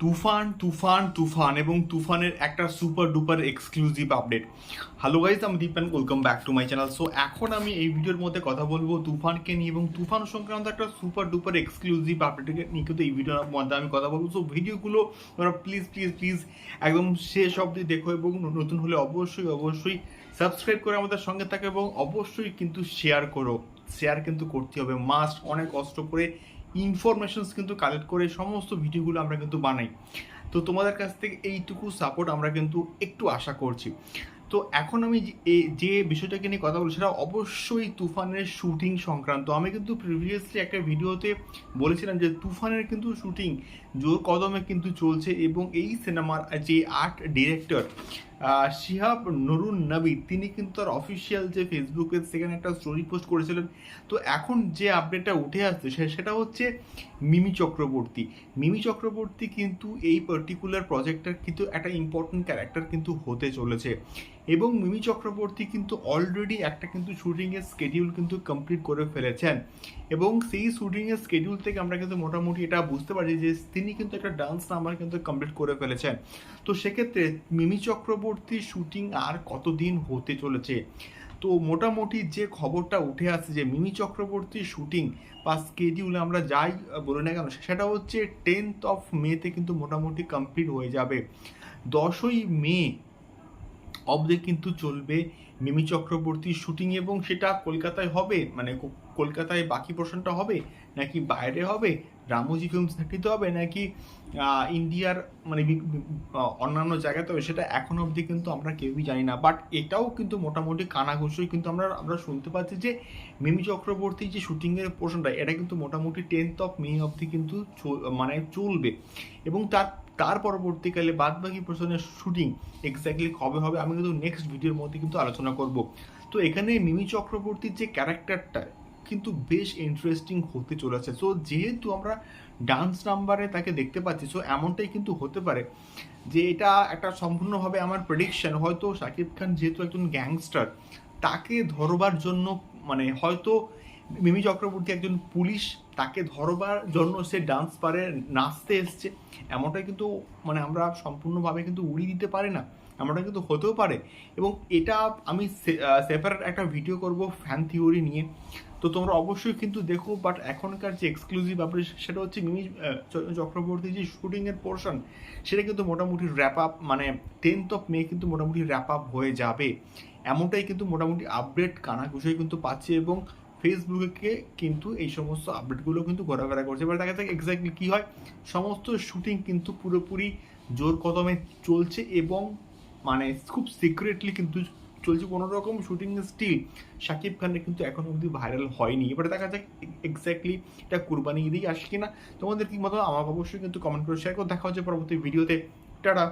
তুফান তুফান তুফান এবং তুফানের একটা super duper exclusive update hello guys আমি Deep and welcome back to my channel so এখন আমি এই ভিডিওর মধ্যে কথা বলব তুফানকে নিয়ে এবং তুফান সংক্রান্ত একটা সুপার ডুপার এক্সক্লুসিভ আপডেটকে নিয়ে কিন্তু এই ভিডিওর মধ্যে আমি কথা বলব। সো ভিডিওগুলো তোমরা প্লিজ প্লিজ প্লিজ একদম শেষ অবধি দেখো এবং নতুন হলে অবশ্যই অবশ্যই সাবস্ক্রাইব করে আমাদের সঙ্গে থাকো এবং অবশ্যই কিন্তু শেয়ার করো। শেয়ার কিন্তু করতে হবে। মাস্ট অনেক কষ্ট করে ইনফরমেশনস কিন্তু কালেক্ট করে সমস্ত ভিডিওগুলো আমরা কিন্তু বানাই। তো তোমাদের কাছ থেকে এইটুকু সাপোর্ট আমরা কিন্তু একটু আশা করছি। তো এখন আমি যে- বিষয়টাকে নিয়ে কথা বলছি, সেটা অবশ্যই তুফানের শুটিং সংক্রান্ত। আমি কিন্তু প্রিভিয়াসলি একটা ভিডিওতে বলেছিলাম যে, তুফানের কিন্তু শুটিং জোর কদমে কিন্তু চলছে এবং এই সিনেমার যে আর্ট ডিরেক্টর শিহাব নুরুন নবী, তিনি কিন্তু তার অফিসিয়াল যে ফেসবুকে সেখানে একটা স্টোরি পোস্ট করেছিলেন। তো এখন যে আপডেটটা উঠে আসছে সেটা হচ্ছে মিমি চক্রবর্তী। মিমি চক্রবর্তী কিন্তু এই পার্টিকুলার প্রজেক্টটার কিন্তু একটা ইম্পর্টেন্ট ক্যারেক্টার কিন্তু হতে চলেছে। এবং মিমি চক্রবর্তী কিন্তু অলরেডি একটা কিন্তু শুটিংয়ের স্কেডিউল কিন্তু কমপ্লিট করে ফেলেছেন। এবং সেই শুটিংয়ের স্কেডিউল থেকে আমরা কিন্তু মোটামুটি এটা বুঝতে পারি যে তিনি কিন্তু একটা ডান্স নাম্বার কিন্তু কমপ্লিট করে ফেলেছেন। তো সেক্ষেত্রে মিমি চক্রবর্তী শুটিং আর কতদিন হতে চলেছে? তো মোটামুটি যে খবরটা উঠে আসছে যে মিমি চক্রবর্তীর শুটিং বা স্কেডিউল আমরা যাই বলে না কেন, সেটা হচ্ছে টেন্থ অফ মেতে কিন্তু মোটামুটি কমপ্লিট হয়ে যাবে। দশই মে অবধি কিন্তু চলবে মিমি চক্রবর্তীর শুটিং এবং সেটা কলকাতায় হবে? মানে কলকাতায় বাকি পোর্শনটা হবে? নাকি বাইরে হবে? রামোজি ফিল্ম সিটিতে হবে? নাকি ইন্ডিয়ার মানে অন্যান্য জায়গাতে হবে? সেটা এখন অবধি কিন্তু আমরা কেউই জানি না। বাট এটাও কিন্তু মোটামুটি কানাঘুষোই কিন্তু আমরা আমরা শুনতে পাচ্ছি যে মিমি চক্রবর্তী যে শুটিংয়ের পোর্শনটা এটা কিন্তু মোটামুটি টেন্থ অফ মে অবধি কিন্তু মানে চলবে। এবং তার তার পরবর্তীকালে বাদ বাকি পোর্শনের শুটিং এক্স্যাক্টলি কবে হবে, আমি কিন্তু নেক্সট ভিডিওর মধ্যে কিন্তু আলোচনা করব। তো এখানে মিমি চক্রবর্তীর যে ক্যারেক্টারটা কিন্তু বেশ ইন্টারেস্টিং হতে চলেছে। সো যেহেতু আমরা ডান্স নাম্বারে তাকে দেখতে পাচ্ছি সো এমনটাই কিন্তু হতে পারে যে এটা একটা সম্পূর্ণভাবে আমার প্রেডিকশন হয়তো শাকিব খান যেহেতু একজন গ্যাংস্টার তাকে ধরবার জন্য মানে হয়তো মিমি চক্রবর্তী একজন পুলিশ তাকে ধরবার জন্য সে ডান্স পারে, নাচতে এসছে। এমনটাই কিন্তু মানে আমরা সম্পূর্ণভাবে কিন্তু উড়িয়ে দিতে পারি না, এমনটা কিন্তু হতেও পারে। এবং এটা আমি সেপারেট একটা ভিডিও করব ফ্যান থিওরি নিয়ে। তো তোমরা অবশ্যই কিন্তু দেখো বাট এখনকার যে এক্সক্লুসিভ আপডেট সেটা হচ্ছে মিমি চক্রবর্তী যে শুটিংয়ের পোর্শন সেটা কিন্তু মোটামুটি র্যাপ আপ মানে টেন্থ অফ মে কিন্তু মোটামুটি র্যাপ আপ হয়ে যাবে। এমনটাই কিন্তু মোটামুটি আপডেট কানা কানাঘুষোই কিন্তু পাচ্ছে এবং ফেসবুকে কিন্তু এই সমস্ত আপডেটগুলো কিন্তু ঘোরাফেরা করছে। এবার দেখা যাক এক্স্যাক্টলি কী হয়। সমস্ত শুটিং কিন্তু পুরোপুরি জোর কদমে চলছে এবং মানে খুব সিক্রেটলি কিন্তু চলছে। কোনো রকম শুটিং স্টিল শাকিব খানের কিন্তু এখন অবধি ভাইরাল হয়নি। এবারে দেখা যাক এক্স্যাক্টলি এটা কুরবানি ঈদেই আসে কিনা। তোমাদের কি মতো আমাকে অবশ্যই কিন্তু কমেন্ট করে শেয়ার করে। দেখা হচ্ছে পরবর্তী ভিডিওতে টাটা!